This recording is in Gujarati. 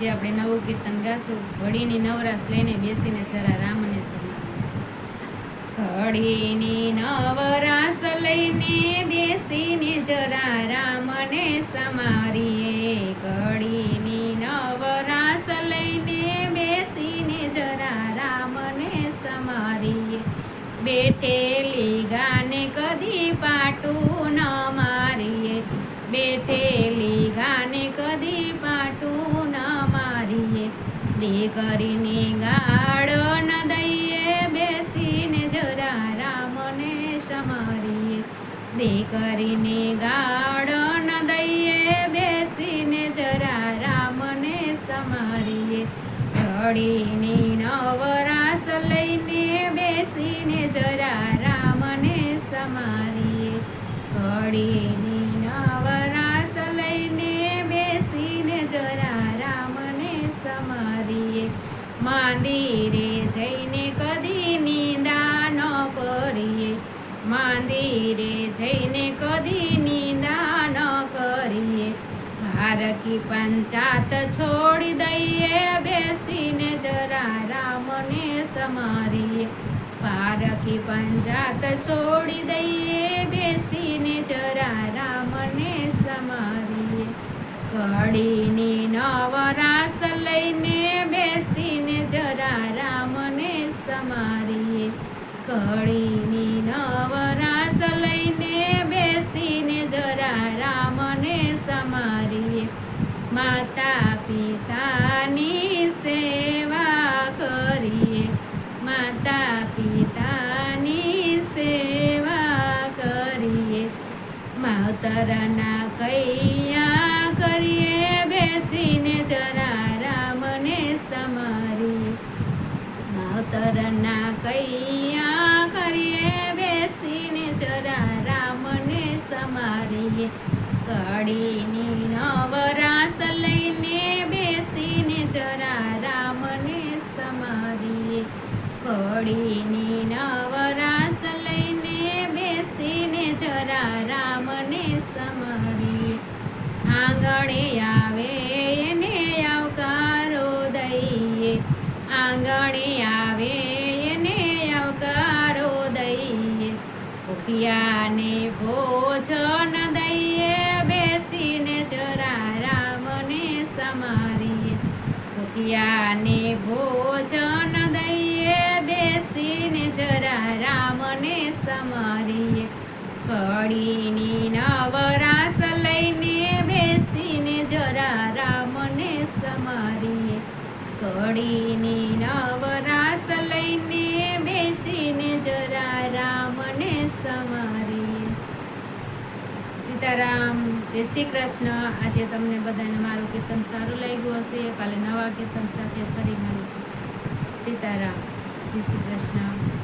આજે આપણે નવું કીર્તન ગાશું, ઘડીની નવરાશ લઈને બેસીને જરા રામને સમા ઘડીની નવરાશ લઈને બેસીને જરા રામને સમારીએ. ઘડીની નવરાશ લઈને બેસીને જરા રામને સમારીએ. બેઠેલી ગાને કદી પાટું ન દીકરીની ગાળો ન દઈએ બેસીને જરા રામને સમારીએ. દીકરીની ગાળો ન દઈએ બેસીને જરા રામને સમારીએ. ઘડીની નવરાશ લઈને બેસીને જરા રામને સમારીએ. ઘડીની કરીએ ભારકી પંચાત છોડી દઈએ, બેસીને જરા રામને સમારીએ. ભારકી પંચાત છોડી દઈએ, બેસીને જરા રામને સમારીએ. ઘડીની નવરાશ લઈને બેસીને જરા રામને સમારીએ. ઘડીની નવરાશ માતા પિતાની સેવા કરીએ. માતા પિતાની સેવા કરીએ. માવતરના કૈયા કરીએ, બેસીને જરા રામને સમારીએ. માવતરના કૈયા કરીએ, બેસીને જરા રામને સમારીએ. કડીની નવરાશ કડીની નવરાશ લઈને બેસીને જરા રામને સમારીએ આંગણે આવે એને આવકારો દઈએ. આંગણે આવે એને આવકારો દઈએ. ભૂખ્યાને ભોજન દઈએ, બેસીને જરા રામને સમારીએ ભૂખ્યાને ભોજન ઘડીની નવરાસ લઈને બેસીને જરા રામને સમારીએ. ઘડીની નવરાસ લઈને બેસીને જરા રામને સમારીએ. સીતારામ, જય શ્રી કૃષ્ણ. આજે તમને બધાને મારું કીર્તન સારું લાગ્યું હશે. કાલે નવા કીર્તન સાથે ફરી મળીશું. સીતારામ, જય શ્રી કૃષ્ણ.